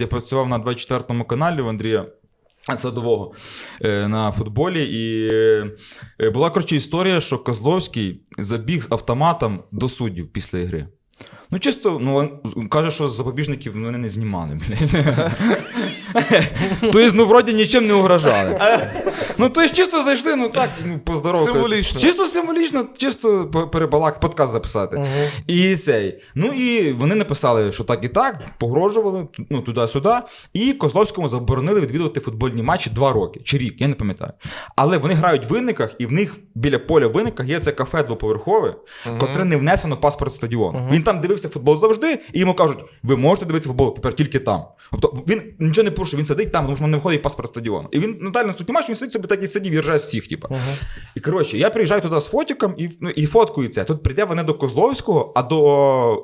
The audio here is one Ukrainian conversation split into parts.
Я працював на 24-му каналі в Андрія. Садового е, на футболі, і е, була коротше історія, що Козловський забіг з автоматом до суддів після ігри. Ну, чисто, ну, він каже, що запобіжників вони не знімали, блядь. Тобто, ну, вроді нічим не угрожали. Ну, тобто, чисто зайшли, ну так, ну, поздоровкати. Символічно. Чисто символічно, чисто перебалак, подкаст записати. І цей. Ну і вони написали, що так і так, погрожували ну, туди-сюди. І Козловському заборонили відвідувати футбольні матчі два роки чи рік, я не пам'ятаю. Але вони грають в винниках, і в них біля поля винниках є це кафе двоповерхове, котре не внесено в паспорт стадіону. Він там дивився футбол завжди, і йому кажуть: ви можете дивитися футбол тепер тільки там. Тобто він нічого не порушує, він сидить там, тому що не входить паспорт стадіону. І він Наталі наступний матч, він сидить собі так і сидів і ржає з всіх, типу. І коротше, я приїжджаю туди з фотиком і, ну, і фоткаю це. Тут прийде вони до Козловського, а до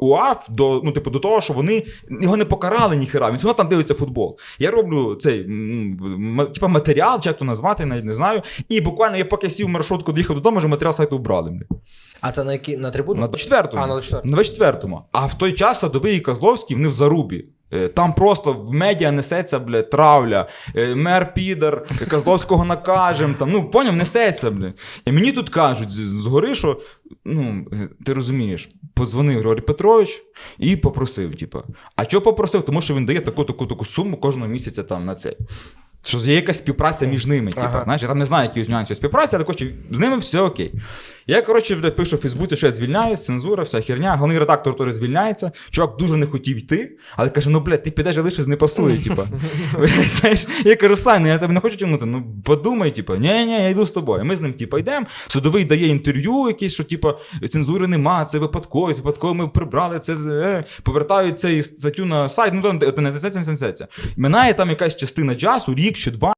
УАФ, до, ну, типу, до того, що вони його не покарали ніхера. Він все там дивиться футбол. Я роблю цей м, м, типу, матеріал, чи як то назвати, навіть не знаю. І буквально я поки сів маршрутку, доїхав додому, вже матеріал сайту убрали. А це на які на трибуну? На 24-му. А, на 24-му. На 24-му. А в той час Садовий і Козловський вони в зарубі. Е, Там просто в медіа несеться, бля, травля, е, мер підар, Козловського накажем. Там, ну, поняв, несеться, бля. І мені тут кажуть згори, що ну, е, ти розумієш, позвонив Григорій Петрович і попросив, типу. А чого попросив? Тому що він дає таку таку таку суму кожного місяця там на цей. Що є якась співпраця між ними. Типу, знаєш, я там не знаю, які нюанси співпраці, але коротше, з ними все окей. Я, коротше, пишу в Фейсбуці, що я звільняюсь, цензура, вся херня. Головний редактор теж звільняється. Чувак дуже не хотів йти, але каже: ну, блядь, ти підеш, але щось не пасує. Типу. Знаєш, я кажу, Сань, ну, я тебе не хочу тягнути. Ну подумай, типу, ні, ні, я йду з тобою. Ми з ним, типу, йдемо. Судовий дає інтерв'ю, якесь, що типу, цензури нема, це випадковість, випадково ми прибрали це, е, повертають цей статтю на сайт. Ну там не сенсація. Минає там якась частина часу, рік чи два.